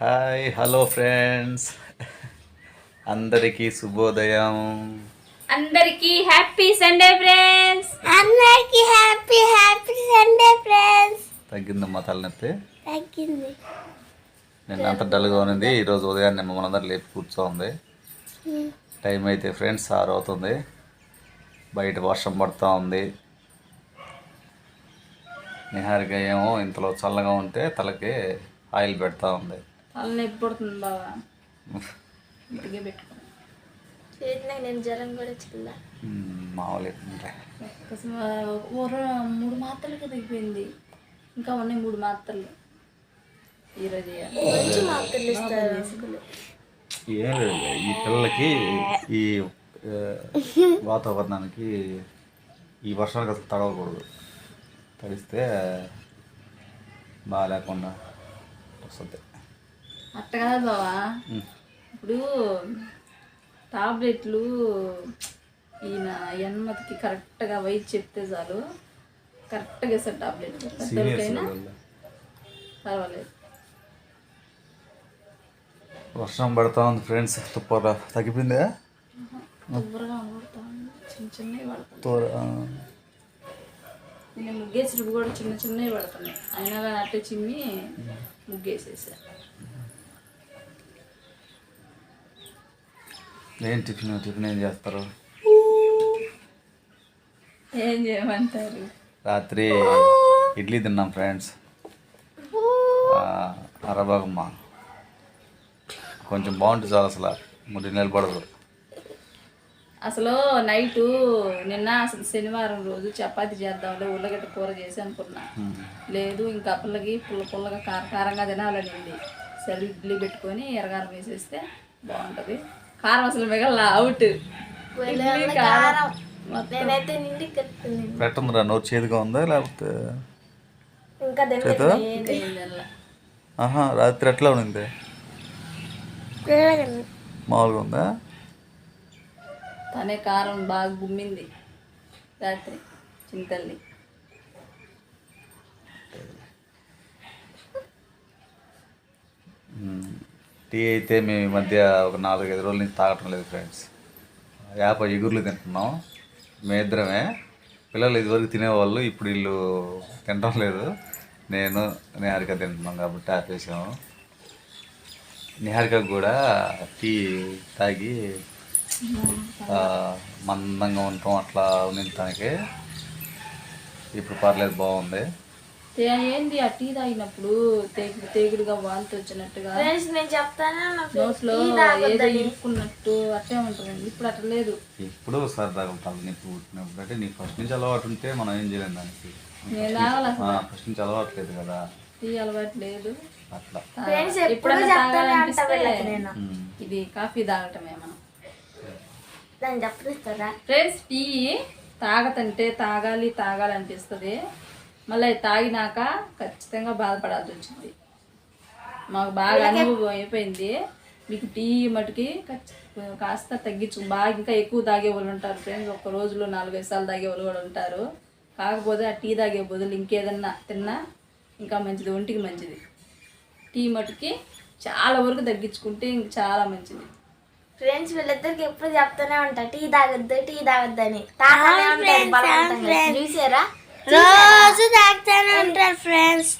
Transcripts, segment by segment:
Hi hello friends. అందరికీ శుభోదయం. అందరికి హ్యాపీ సండే ఫ్రెండ్స్. అందరికి హ్యాపీ హ్యాపీ సండే ఫ్రెండ్స్. తగ్గిందమ్మా తలనొప్పి. తగ్గింది. నిన్న అంత డల్గా ఉన్నది ఈరోజు ఉదయాన్నే మమ్మల్ని అందరు లేపి కూర్చోంది. టైం అయితే ఫ్రెండ్స్ ఆరు అవుతుంది బయట వర్షం పడుతూ ఉంది. నిహారిక ఏమో ఇంతలో చల్లగా ఉంటే తలకి ఆయిల్ పెడతా ఉంది. తల నొప్పి పుడుతుంది బాబా ఇంటికే పెట్టుకో. చేతిలో నేను జ్వరం కూడా మామూలు మూడు మాత్రలకి తగ్గిపోయింది. ఇంకా ఉన్నాయి మూడు మాత్రలు. ఈరోజు మాత్రలు ఇస్తారు ఏం లేదు ఈ పిల్లలకి ఈ వాతావరణానికి ఈ వర్షాలకు అసలు తడవకూడదు తడిస్తే బాగా లేకుండా వస్తుంది. అట్ట కాదు బావా. ఇప్పుడు టాబ్లెట్లు ఈయన ఎన్మతికి కరెక్ట్గా వయసు చెప్తే చాలు. కరెక్ట్గా ఇస్తారు టాబ్లెట్లు. పెద్దలకైనా పర్వాలేదు. వర్షం పడతా ఉంది ఫ్రెండ్స్ తుప్పర తగ్గిపోయిందా. చిన్న చిన్నవి పడుతుంది ముగ్గేసినప్పుడు కూడా చిన్న చిన్నవి పడుతున్నాయి. అయినా కానీ అట్టే చిమ్మి ముగ్గేసేసా. ఏం టిఫిన్ టిఫిన్ ఏం చేస్తారు? ఏం చేయమంటారు? రాత్రి ఇడ్లీ తిన్నాం ఫ్రెండ్స్. అరబాగమ్మ. కొంచెం బాగుంటుంది చాలా అసలు. ముడి నిలబడదు. అసలు నైట్ నిన్న అసలు శనివారం రోజు చపాతి చేద్దాంలే ఉల్లగడ్డ కూర చేసి అనుకున్నా. లేదు ఇంకా పిల్లకి పుల్ల పుల్లగా కార కారంగా తినాలని ఉంది. సరే ఇడ్లీ పెట్టుకొని ఎరగారం వేసేస్తే బాగుంటుంది. కారం అసలు మిగల అవుట్ ఇడ్లీ కారం మొత్తం. నేనైతే నిండి కట్టుకుని పెట్టందిరా నోరు చేదుగా ఉందా లేకపోతే. ఆహా రాత్రి ఎట్లా ఉండింది? మామూలుగా ఉందా? తనే కారం బాగా గుమ్మింది. రాత్రి చింతల్ని. టీ అయితే మేము ఈ మధ్య ఒక నాలుగైదు రోజుల నుంచి తాగటం లేదు ఫ్రెండ్స్. యాభై ఎగురులు తింటున్నాం. మేద్రమే పిల్లలు ఇదివరకు తినేవాళ్ళు ఇప్పుడు వీళ్ళు తినటం లేదు. నేను నిహారిక తింటున్నాం కాబట్టి ఆపేసాము నిహారిక కూడా టీ తాగి మందంగా ఉండటం అట్లా ఉండటానికి ఇప్పుడు పర్లేదు బాగుంది. ఏంది ఆ టీ తాగినప్పుడు తేగుడు తేగుడుగా వాంతి వచ్చినట్టుగా? ఫ్రెండ్స్ నేను చెప్తాను? నోట్లో ఏదో ఇరుక్కున్నట్టు అట్టే ఉంటుంది ఇప్పుడు అట్లా లేదు. ఇప్పుడు సరదాగా ఉంటాను నీకు పుట్టినప్పుడు అంటే నీకు ఫస్ట్ నుంచి అలవాటు ఉంటే మనం ఏం చేయలేం దానికి. నేను తాగాలి అసలు. ఫస్ట్ నుంచి అలవాటు లేదు కదా. టీ అలవాటు లేదు. అట్లా. మ్మ్. ఇది కాఫీ తాగటమే మనం. దాన్ని చెప్పనిస్తారా ఫ్రెండ్స్ టీ తాగతంటే తాగాలి తాగాలి అనిపిస్తుంది మళ్ళీ అది తాగినాక ఖచ్చితంగా బాధపడాల్సి వచ్చింది. మాకు బాగా అనుభవం అయిపోయింది. మీకు టీ మటుకి కాస్త తగ్గించు బాగా ఇంకా ఎక్కువ తాగే వాళ్ళు ఉంటారు ఫ్రెండ్స్. ఒక రోజులో నాలుగైదు సార్లు తాగే వాళ్ళు కూడా ఉంటారు. కాకపోతే ఆ టీ తాగే బదులు ఇంకేదన్నా తిన్నా ఇంకా మంచిది ఒంటికి మంచిది. టీ మటుకి చాలా వరకు తగ్గించుకుంటే ఇంక చాలా మంచిది. ఫ్రెండ్స్ వీళ్ళిద్దరికి ఎప్పుడు చెప్తానే ఉంటా టీ తాగొద్దు టీ తాగొద్దు అని. తాగానే ఉంటారు బలవంతంగా. చూసారా? రోజు తాగుతానే ఉంటారు ఫ్రెండ్స్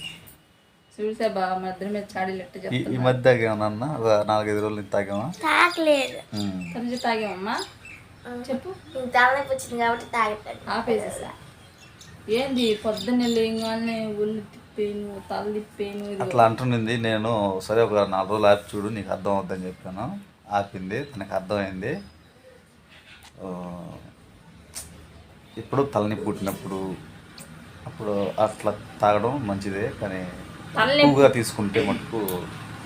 చూసా బాగా మధ్య మీద చాడీలు ఎట్టు ఈ మధ్య తాగామన్నా ఒక నాలుగైదు రోజుల నుంచి తాగామా తాగలేదు. మ్మ్. సరిగ్గా తాగామమ్మా చెప్పు. తలనొప్పి వచ్చింది కాబట్టి తాగుతాను ఆపేసేసా. ఏంది పొద్దున్నే లేగానే ఒళ్ళు తిప్పేను తల తిప్పేను ఇది అట్లా అంటుండింది. నేను సరే ఒక నాలుగు రోజులు ఆపి చూడు నీకు అర్థం అవుద్దని చెప్పాను. ఆపింది తనకు అర్థమైంది. ఇప్పుడు తలనొప్పి పుట్టినప్పుడు అప్పుడు అట్లా తాగడం మంచిదే కానీ ఎక్కువగా తీసుకుంటే మటుకు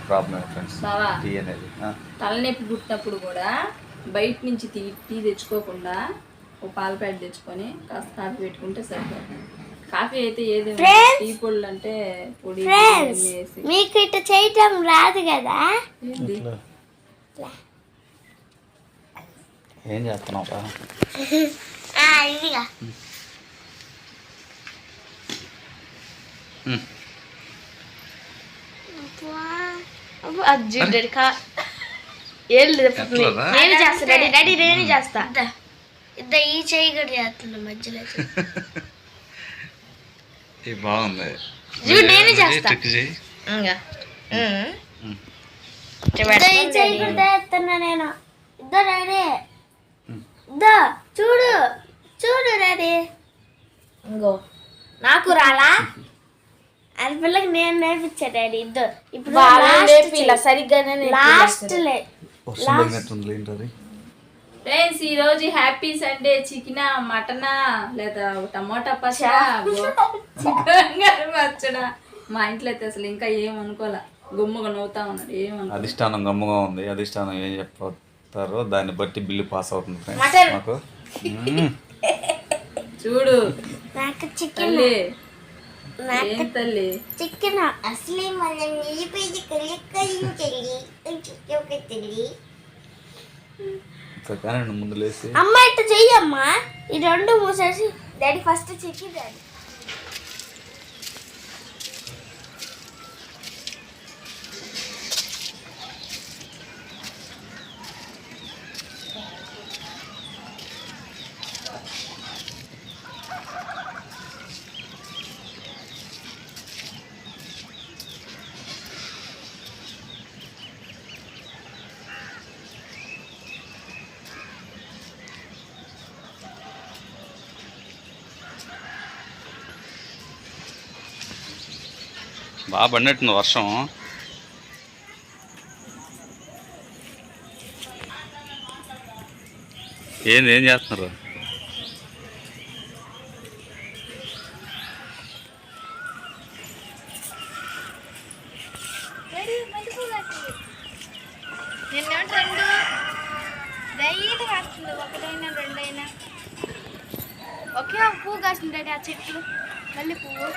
ప్రాబ్లం ఫ్రెండ్స్. టీ అనేది తలనొప్పి పుట్టినప్పుడు కూడా బయట నుంచి టీ టీ తెచ్చుకోకుండా ఒక పాల ప్యాకెట్ తెచ్చుకొని కాస్త కాఫీ పెట్టుకుంటే సరిపోతుంది. కాఫీ అయితే ఏది టీ పొడులు అంటే పొడి మీకు ఇట్లా చేయటం రాదు కదా? ఏంది? ఏం చేస్తున్నావు కా ఏం? నేను చేస్తా డాడీ డాడీ నేను చేస్తా. ఇద్దరు ఈ చెయ్యి కూడా చేస్తున్నా మధ్యలో. బాగుంది. నేనే చేస్తా. చేయి ఈ చెయ్యి కూడా చేస్తున్నా నేను. ఇద్దరు డాడీ ఇద్దో చూడు. చూడు డాడీ. ఇంకో. నాకు రాలా? అది పిల్లకి నేను నేర్పించా డాడీ ఇద్దరు ఇప్పుడు సరిగ్గానే లాస్ట్ ఫ్రెండ్స్ ఈ రోజు హ్యాపీ సండే చికెన్ మటనా లేదా టమోటా పచ్చడా చికెన్ పచ్చడా? మా ఇంట్లో అయితే అసలు ఇంకా ఏం అనుకోలే. గుమ్ముగా నవ్వుతా ఉన్నాడు. ఏం అనుకో అధిష్టానం గమ్ముగా ఉంది. అధిష్టానం ఏం చెప్తారో దాన్ని బట్టి బిల్లు పాస్ అవుతుంది ఫ్రెండ్స్. మాకు. మ్మ్. చూడు. నాకు చికెన్ తల్లి. ఏం తల్లి? చికెన్ అసలే మనం నిలిపేది కలిగించండి ఒక తల్లి ఇంకా కానీ ముందు లేసి. అమ్మ ఇట్లా చెయ్యమ్మా. ఈ రెండు మూసేసి డాడీ ఫస్ట్ చికెన్ డాడీ. బాగా పడినట్టుంది వర్షం. ఏంది ఏం చేస్తున్నారు నిన్న రెండు డైలీ కాస్తుంది ఒకటైనా రెండైనా ఒకే ఒక పువ్వు కాస్తుంది డాడీ ఆ చెట్లు మళ్ళీ పువ్వు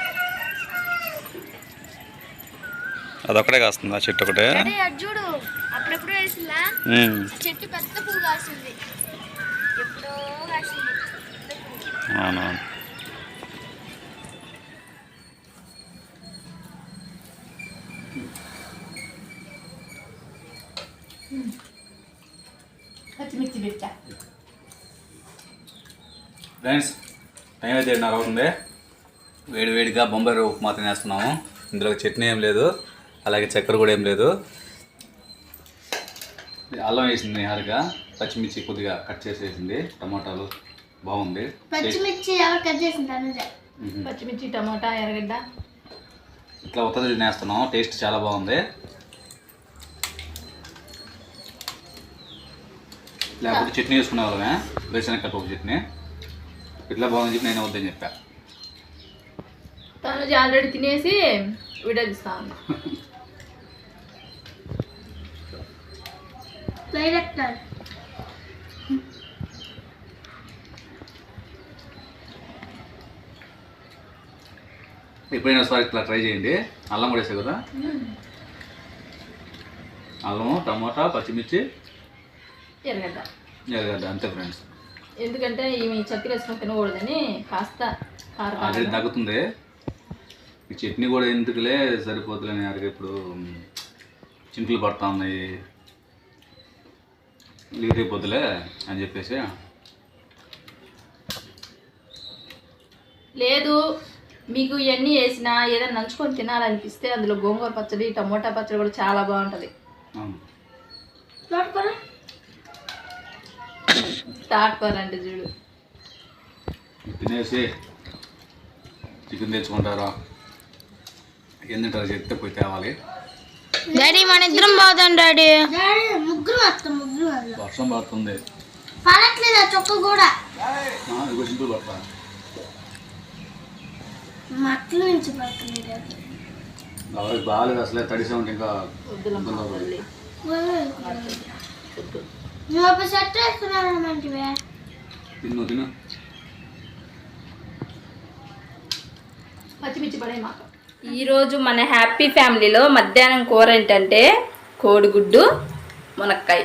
ఆ చెట్టు ఒకటే. డాడీ అది చూడు. అప్పుడెప్పుడు వేసిందా? మ్మ్. చెట్టు పెద్ద పువ్వు కాస్తుంది ఎప్పుడో కాసింది. పెద్ద పువ్వు. అవునవును పచ్చిమిర్చి పెట్టా ఫ్రెండ్స్ టైం అయితే ఏడున్నర అవుతుంది. వేడి వేడిగా బొంబాయి రవ్వ ఉప్మా తినేస్తున్నాము. ఇందులో చట్నీ ఏం లేదు. అలాగే చక్కెర కూడా ఏం లేదు. అల్లం వేసింది హారిగా. పచ్చిమిర్చి కొద్దిగా కట్ చేసి వేసింది టమాటాలు బాగుంది. పచ్చిమిర్చి ఎవరు కట్ చేసింది అనుజ? మ్మ్. పచ్చిమిర్చి టమోటా ఎర్రగడ్డ. ఇట్లా ఉత్తది తినేస్తున్నాం టేస్ట్ చాలా బాగుంది. లేకపోతే చట్నీ వేసుకునే వాళ్ళమే. వేరుశనగ చట్నీ. ఇట్లా బాగుంది చెప్పి నేను వద్దని చెప్పా. తను ఆల్రెడీ తినేసి వీడియో తీస్తా ఉంది డైరెక్టర్ ఎప్పుడైనా ఒకసారి ఇట్లా ట్రై చేయండి. అల్లం కూడా వేసావు కదా? అల్లము టమాటా పచ్చిమిర్చి. ఎర్రగడ్డ. ఎర్రగడ్డ అంతే ఫ్రెండ్స్ ఎందుకంటే ఈమె చక్కెర వేసుకొని తినకూడదని కాస్త ఆల్రెడీ తగ్గుతుంది. ఈ చట్నీ కూడా ఎందుకులే సరిపోతులేని అడిగి ఇప్పుడు చింకులు పడతా ఉన్నాయి. లీట్ అయిపోతులే అని చెప్పేసి. లేదు మీకు ఇవన్నీ వేసినా ఏదైనా నంచుకొని తినాలనిపిస్తే అందులో గోంగూర పచ్చడి టమోటా పచ్చడి కూడా చాలా బాగుంటుంది. తాటుకోరండి చూడు. తినేసి చికెన్ తెచ్చుకుంటారా? ఏం తింటారో చెప్తే పోయి తేవాలి. డాడీ మన ఇద్దరం పోదాం డాడీ. డాడీ ముగ్గురు వస్తాం ముగ్గురు వర్షం పడుతుంది. పడట్లేదు ఆ చొక్క కూడా? మట్ల నుంచి పడుతుంది డాడీ. బాగాలేదు అసలే తడిసే ఉంటే ఇంకా వద్దులమ్మా తల్లి వద్దు నువ్వు ఒక షర్ట్ వేసుకున్నావు మంచివే తిను తిను పచ్చిమిర్చి పడే మాకు. ఈరోజు మన హ్యాపీ ఫ్యామిలీలో మధ్యాహ్నం కూర ఏంటంటే కోడిగుడ్డు మునక్కాయ.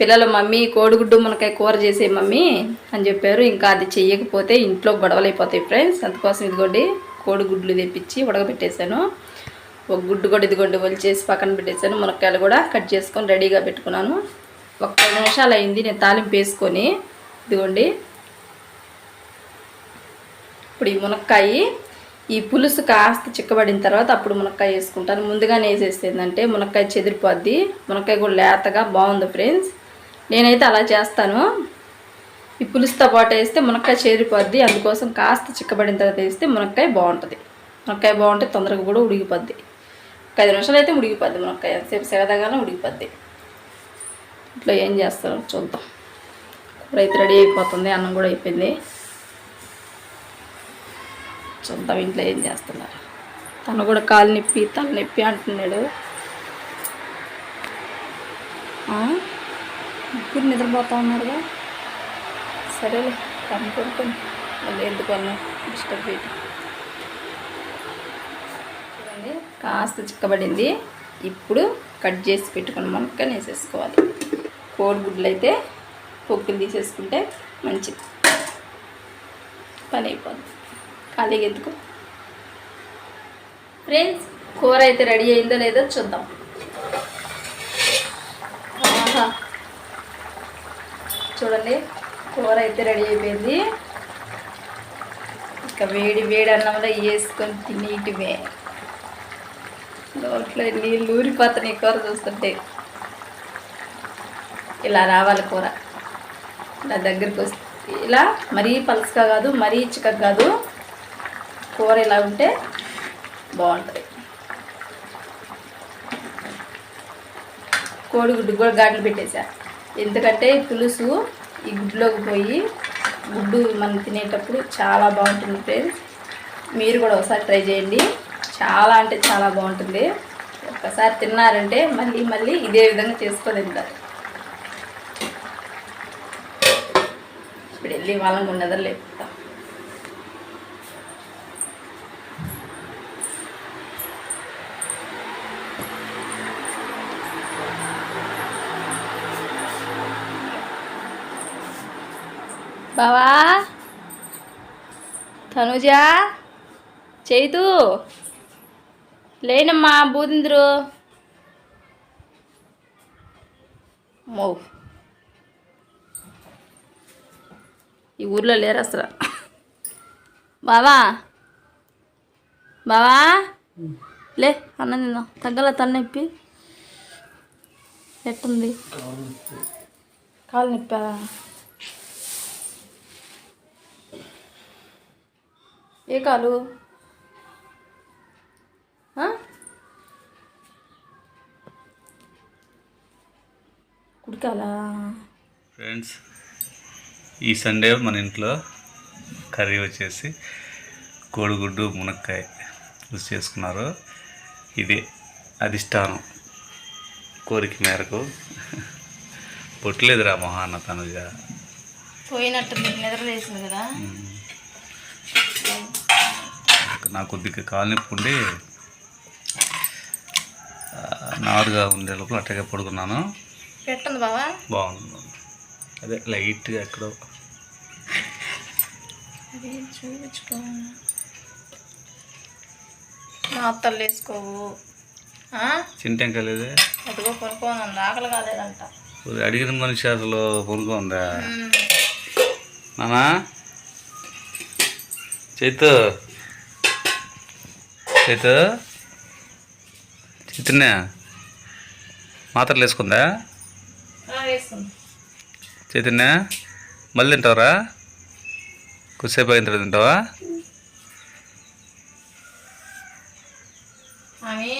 పిల్లలు మమ్మీ కోడిగుడ్డు మునక్కాయ కూర చేసే మమ్మీ అని చెప్పారు. ఇంకా అది చెయ్యకపోతే ఇంట్లో గొడవలు అయిపోతాయి ఫ్రెండ్స్. అందుకోసం ఇదిగోండి కోడిగుడ్లు తెప్పించి ఉడకబెట్టేశాను. ఒక గుడ్డు కూడా ఇదిగోండి చేసి పక్కన పెట్టేసాను మునక్కాయలు కూడా కట్ చేసుకొని రెడీగా పెట్టుకున్నాను. ఒక పది నిమిషాలు అయింది. నేను తాలింపు వేసుకొని ఇదిగోండి. ఇప్పుడు ఈ మునక్కాయ ఈ పులుసు కాస్త చిక్కబడిన తర్వాత అప్పుడు మునక్కాయ వేసుకుంటాను. ముందుగానే వేసేసిందంటే మునక్కాయ చెదిరిపోద్ది. మునక్కాయ కూడా లేతగా బాగుంది ఫ్రెండ్స్. నేనైతే అలా చేస్తాను. ఈ పులుసుతో పాటు వేస్తే మునక్కాయ చేరిపోద్ది అందుకోసం కాస్త చిక్కబడిన తర్వాత వేస్తే మునక్కాయ బాగుంటుంది. మునక్కాయ బాగుంటే తొందరగా కూడా ఉడిగిపోద్ది ఒక ఐదు నిమిషాలు అయితే ఉడిగిపోద్ది మునక్కాయ. సేపు సెగదగానే ఉడిగిపోద్ది ఇట్లా ఏం చేస్తారో చూద్దాం. కూర అయితే రెడీ అయిపోతుంది. అన్నం కూడా అయిపోయింది. చూద్దాం ఇంట్లో ఏం చేస్తున్నారు? తను కూడా కాలు నొప్పి తల నొప్పి అంటున్నాడు. ఇప్పుడు ముగ్గురు నిద్రపోతా ఉన్నారుగా? సరేలే తను కొడుకుని మళ్ళీ ఎందుకు అన్నా డిస్టర్బ్ చేయటం. చూడండి కాస్త చిక్కబడింది. ఇప్పుడు కట్ చేసి పెట్టుకుని మనక వేసేసుకోవాలి. కోడిగుడ్లు అయితే పొక్కులు తీసేసుకుంటే మంచిది. పని అయిపోతుంది ఖాళీగా ఎత్తుకో ఫ్రెండ్స్ కూర అయితే రెడీ అయిందో లేదో చూద్దాం. ఆహా. చూడండి కూర అయితే రెడీ అయిపోయింది. ఇంకా వేడి వేడి అన్నంలో వేసుకొని తినేటివే. నోట్లో నీళ్ళు ఊరిపోతున్నాయి కూర చూస్తుంటే. ఇలా రావాలి కూర. నా దగ్గరికి వస్తే ఇలా మరీ పలుసుగా కాదు మరీ చిక్కగా కాదు. కూర ఇలా ఉంటే బాగుంటుంది. కోడిగుడ్డు కూడా గాడ్లు పెట్టేసా. ఎందుకంటే పులుసు ఈ గుడ్లోకి పోయి గుడ్డు మనం తినేటప్పుడు చాలా బాగుంటుంది ఫ్రెండ్స్. మీరు కూడా ఒకసారి ట్రై చేయండి. చాలా అంటే చాలా బాగుంటుంది. ఒక్కసారి తిన్నారంటే మళ్ళీ మళ్ళీ ఇదే విధంగా చేసుకొని తింటారు ఇప్పుడు వెళ్ళి వాళ్ళని ఉన్నదో లేపుతాం బావా? తనుజ? చేతు? లేనమ్మా బూదింద్రు. మో. ఈ ఊర్లో లేరు అసలు. బావా? బావా? లే అన్నం తిందాం. తగ్గల తలనొప్పి ఎట్టుంది? కాలు నొప్పా? ఏ కాలు? కుడికాలా? ఫ్రెండ్స్ ఈ సండే మన ఇంట్లో కర్రీ వచ్చేసి కోడిగుడ్డు మునక్కాయ యూస్ చేసుకున్నారు. ఇది అధిష్టానం కోరిక మేరకు. పొట్టలేదురా మొహాన్న తనుజా. పోయినట్టు నిద్ర లేసింది కదా నాకు కొద్దిగా కాలు నొప్పి ఉండి నారుగా ఉండే లోపల అట్టగా పడుకున్నాను. పెట్టండి బావా. బాగుంది అదే లైట్గా ఎక్కడో. చూపించుకో. మాత్తలు వేసుకోవు? చింటెంకా లేదే? అదిగో కొనుక్కోను ఆకలి కాలేదంట. అడిగిన మనిషి అసలు పొనుకుందా నానా? చైతు? చైతు చైతన్య మాత్రలు వేసుకుందా. చైతన్య మళ్ళీ తింటావరా? కొద్దిసేపు అయిన తర్వాత తింటావా? ఆమె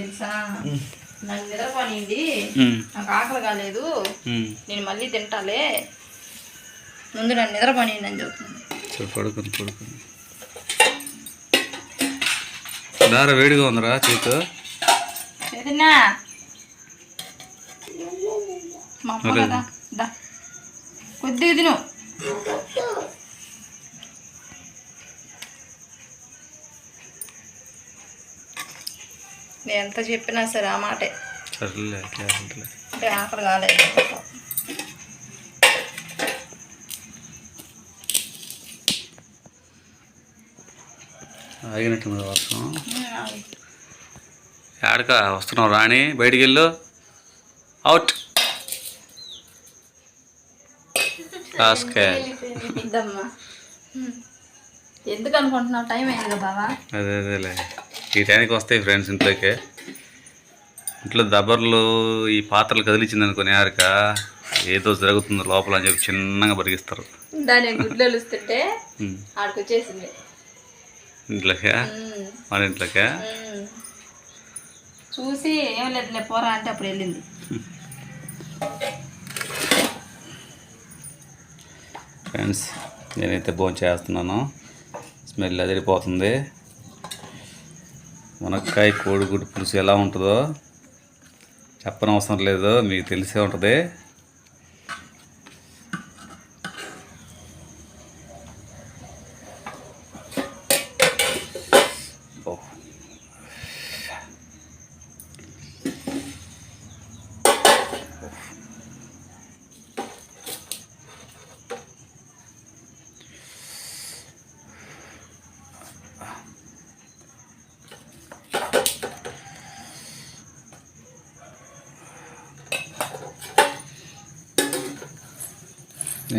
తెలుసా? నాకు నిద్రపోనింది ఉమ్, నాకు ఆకలి కాలేదు. నేను మళ్ళీ తింటాలే. ముందు నన్ను నిద్రపోనింది అని చెప్తుంది. సరే పడుకుంది. దార వేడిగా ఉందిరా చేతు. కొద్దిగా తిను. ఎంత చెప్పినా సరే ఆ మాటే. సర్లే అంటే ఆకలి కాలేదు ఆగినట్టుంది వర్షం. ఆడక వస్తున్నావు రాణి? బయటికి వెళ్ళు. అవుట్ ఎందుకు అనుకుంటున్నావు? టైం అయింది అదే అదేలే. ఈ టైంకి వస్తాయి ఫ్రెండ్స్ ఇంట్లోకి. ఇంట్లో దబ్బర్లు ఈ పాత్రలు కదిలించింది అనుకుని ఆరిక ఏదో జరుగుతుందో లోపల అని చెప్పి చిన్నగా బరిగిస్తారు దాని గుడ్లు. ఆడికి వచ్చేసింది. ఇంట్లోకే? మన ఇంట్లోకే. చూసి ఏం లేదులే పోరా అంటే అప్పుడు వెళ్ళింది. ఫ్రెండ్స్ నేనైతే భోజనం చేస్తున్నాను. స్మెల్ అదిరిపోతుంది. మునక్కాయ కోడిగుడ్డు పులుసు ఎలా ఉంటుందో చెప్పనవసరం లేదు మీకు తెలిసే ఉంటుంది.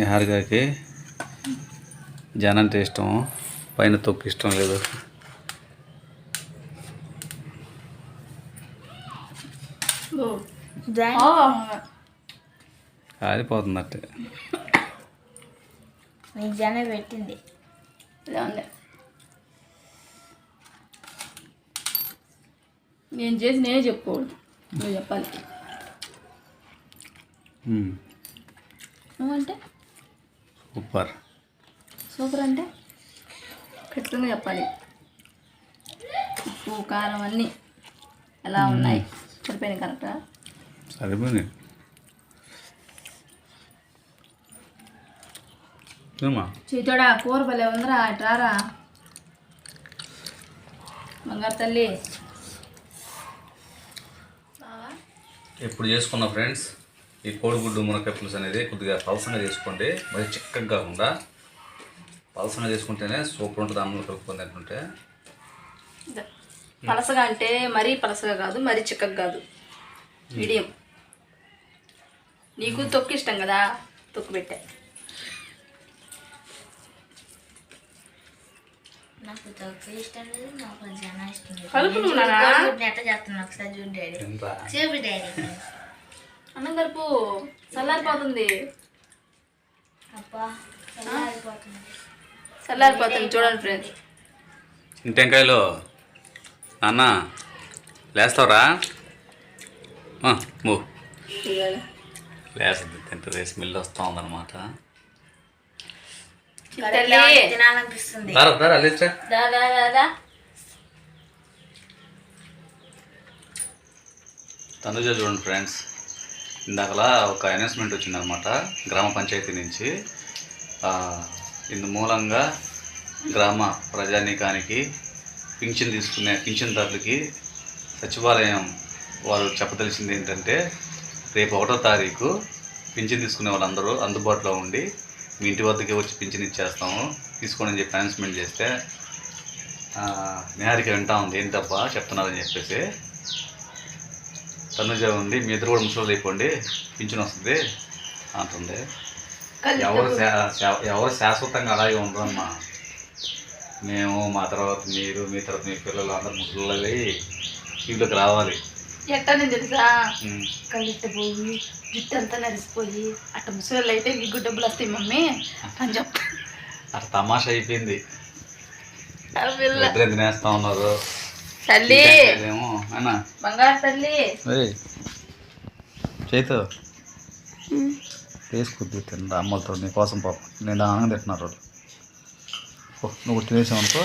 నిహారికకి జనంటే ఇష్టం పైన తొక్కు ఇష్టం లేదు. ఓ, కాలిపోతుందట్టే నీకు జనం పెట్టింది. నేను చేసి నేనే చెప్పుకోకూడదు. నువ్వు చెప్పాలి. మ్మ్. సూపర్. సూపర్ అంటే ఖచ్చితంగా చెప్పాలి. ఉప్పు కారం అన్నీ ఎలా ఉన్నాయి? సరిపోయినాయి కరెక్టా? సరిపోయింది ఏమా చీతోడా? కూర భలే ఉందిరా ఇటు రారా? బంగారు తల్లి. ఇప్పుడు చేసుకున్న ఫ్రెండ్స్? ఈ కోడిగుడ్డు మునక్కాయ పులుసు అనేది కొద్దిగా పలసంగా చేసుకోండి. మరి చిక్కగా కాకుండా పలసంగా చేసుకుంటేనే సూపర్ ఉంటుంది అన్నంలో కలుపుకొని తింటుంటే. పలసగా అంటే మరీ పలసగా కాదు మరీ చిక్కగా కాదు. మీడియం. నీకు తొక్కు ఇష్టం కదా తొక్కు పెట్టా. నాకు తక్కువ ఇష్టం లేదు నాకు జనం ఇష్టం లేదు. కలుపు నువ్వు ఒకసారి చూడు డాడీ. డాడీ. అన్నం కలుపు. చల్లారిపోతుంది. చల్లారిపోతుంది. చూడండి ఫ్రెండ్స్. ఇంటెంకాయలు నాన్న లేస్తావరా? మూ. లేస్తుంది తింటుంది స్మెల్ వస్తూ ఉందన్నమాట. తినాలనిపిస్తుంది. తనుజ చూడండి ఫ్రెండ్స్. ఇందాకలా ఒక అనౌన్స్మెంట్ వచ్చిందనమాట గ్రామ పంచాయతీ నుంచి. ఇందు మూలంగా గ్రామ ప్రజానీకానికి పింఛన్ తీసుకునే పింఛన్దారులకి సచివాలయం వారు చెప్పదలిసింది ఏంటంటే రేపు ఒకటో తారీఖు పింఛన్ తీసుకునే వాళ్ళందరూ అందుబాటులో ఉండి మీ ఇంటి వద్దకే వచ్చి పింఛన్ ఇచ్చేస్తాము తీసుకోండి అని చెప్పి అనౌన్స్మెంట్ చేస్తే ఆ, నిహారిక వింటా ఉంది ఏంటబ్బా చెప్తున్నారని చెప్పేసి. తనుజ ఉంది మీ ఇద్దరు కూడా ముసలి అయిపోండి పింఛన్ వస్తుంది అంటుంది. ఎవరు ఎవరు శాశ్వతంగా అలాగే ఉండరమ్మా. మేము మా తర్వాత మీరు మీ తర్వాత మీ పిల్లలు అందరు ముసలి వీళ్ళకి రావాలి. ఎట్టని తెలుసా? ఉమ్. కళ్ళిట్ట పోయి జుట్టు అంతా నరిసిపోయి అట్ట ముసలి అయితే మీకు డబ్బులు వస్తాయి మమ్మీ అని చెప్తా. అట్లా తమాషా అయిపోయింది. తినేస్తా ఉన్నారు? తల్లి! బంగారు తల్లి! చేతు. వేసుకుద్ది తిందా అమ్మలతో నీకోసం పాపం. నేను ఆనందం తింటున్నారు నువ్వు తినేసావు అనుకో.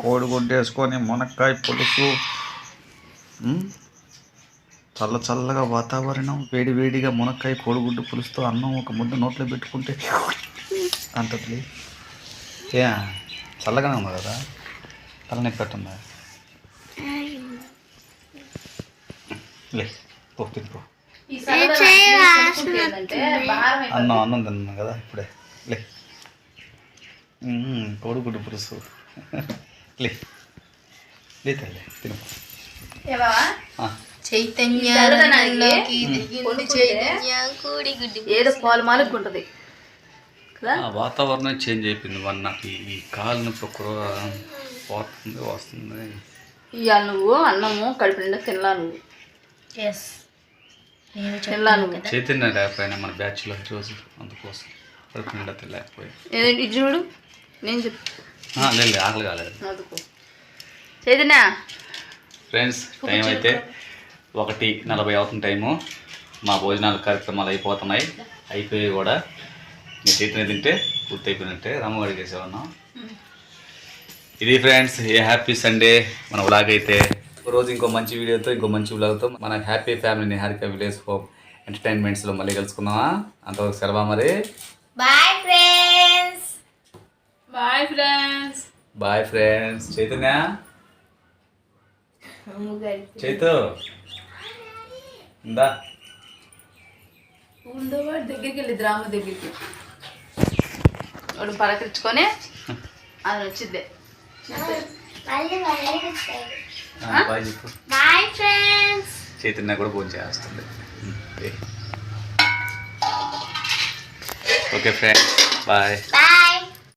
కోడిగుడ్డు వేసుకొని మునక్కాయ పులుసు. చల్ల చల్లగా వాతావరణం వేడి వేడిగా మునక్కాయ కోడిగుడ్డు పులుసుతో అన్నం ఒక ముద్ద నోట్లో పెట్టుకుంటే అంటది ఏ చల్లగానే ఉంది కదా? తలనొప్పి పెట్టుందా లే పో తినిపో ఈ సరదా ఏంటంటే భారం అయిపోతుంది. అన్నం అన్నం తిన్నాను కదా ఇప్పుడే. లే. కోడిగుడ్డు పులుసు. లే. లే తల్లి తిను. ఏదో కదా? ఆ వాతావరణం చేంజ్ అయిపోయింది వన్ నాకు. ఈ- కాలు నొప్పి పోతుంది వస్తుంది ఇవాళ నువ్వు అన్నము కడుపు నిండా తినలా నువ్వు. ఎస్ చైతన్య లేకపోయినా మన బ్యాచ్లో రోజు అందుకోసం కడుపు నిండా ఇది చూడు. నేను లేదు ఆకలి కాలేదు. చైతన్య. ఫ్రెండ్స్ టైం అయితే ఒకటి నలభై అవుతుంది టైము మా భోజనాలు కార్యక్రమాలు అయిపోతున్నాయి. అయిపోయి కూడా మీ చైతన్య తింటే పూర్తి అయిపోయినట్టే. రామగాడి చేసేవన్నాం ఇది ఫ్రెండ్స్ ఏ హ్యాపీ సండే మన వ్లాగ్ అయితే ఒక రోజు ఇంకో మంచి వీడియోతో ఇంకో మంచి వ్లాగ్తో మన happy family Niharika village home ఎంటర్టైన్మెంట్స్లో మళ్ళీ కలుసుకుందామా? అంతవరకు సెలవా మరి? Bye friends bye friends bye friends Chaitanya? Chaitu? ఇందా ఉండేవాడు దగ్గరికి వెళ్ళి ద్రామ దగ్గరికి. వాడు పలకరించుకొని అది వచ్చిందే మళ్ళీ మళ్ళీ బాయ్ చెప్పు. Bye friends. చైతన్య కూడా ఫోన్ చేస్తుంది. Okay friends bye. బాయ్.